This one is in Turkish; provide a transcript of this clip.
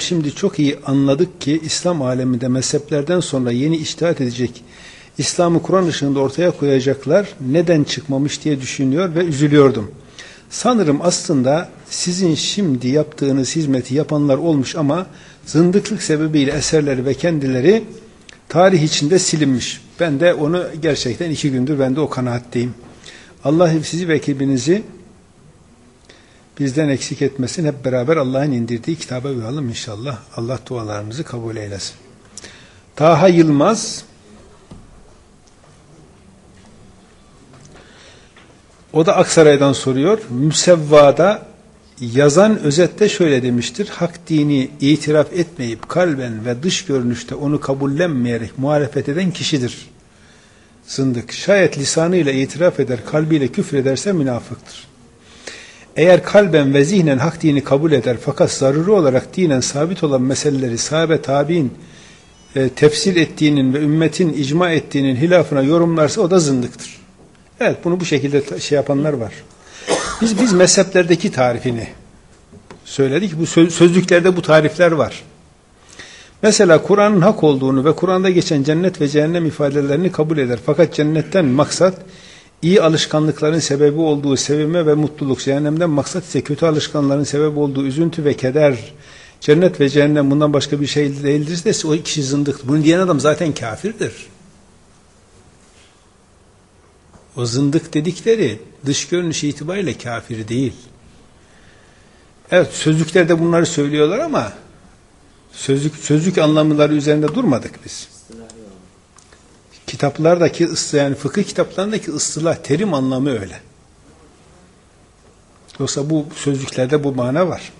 Şimdi çok iyi anladık ki İslam aleminde mezheplerden sonra yeni iştihat edecek, İslam'ı Kur'an ışığında ortaya koyacaklar neden çıkmamış diye düşünüyor ve üzülüyordum. Sanırım aslında sizin şimdi yaptığınız hizmeti yapanlar olmuş ama zındıklık sebebiyle eserleri ve kendileri tarih içinde silinmiş. Ben de onu gerçekten iki gündür ben de o kanaatteyim. Allah sizi ve ekibinizi bizden eksik etmesin. Hep beraber Allah'ın indirdiği kitaba uyalım inşallah. Allah dualarımızı kabul eylesin. Taha Yılmaz o da Aksaray'dan soruyor. Müsevvada yazan özette şöyle demiştir. Hak dini itiraf etmeyip kalben ve dış görünüşte onu kabullenmeyerek muhalefet eden kişidir. Zındık. Şayet lisanıyla itiraf eder, kalbiyle küfür ederse münafıktır. Eğer kalben ve zihnen hak dini kabul eder fakat zaruri olarak dinen sabit olan meseleleri sahabe tabi'in e, tefsir ettiğinin ve ümmetin icma ettiğinin hilafına yorumlarsa o da zındıktır. Evet bunu bu şekilde şey yapanlar var. Biz biz mezheplerdeki tarifini söyledik. Bu sözlüklerde bu tarifler var. Mesela Kur'an'ın hak olduğunu ve Kur'an'da geçen cennet ve cehennem ifadelerini kabul eder. Fakat cennetten maksat iyi alışkanlıkların sebebi olduğu sevinme ve mutluluk, cehennemden maksat ise kötü alışkanlıkların sebebi olduğu üzüntü ve keder, cennet ve cehennem bundan başka bir şey değildir de o kişi zındıktır. Bunu diyen adam zaten kafirdir. O zındık dedikleri dış görünüş itibariyle kafir değil. Evet sözlüklerde bunları söylüyorlar ama sözlük, sözlük anlamları üzerinde durmadık biz kitaplardaki yani fıkıh kitaplarındaki ıstılah terim anlamı öyle. Yoksa bu sözlüklerde bu mana var.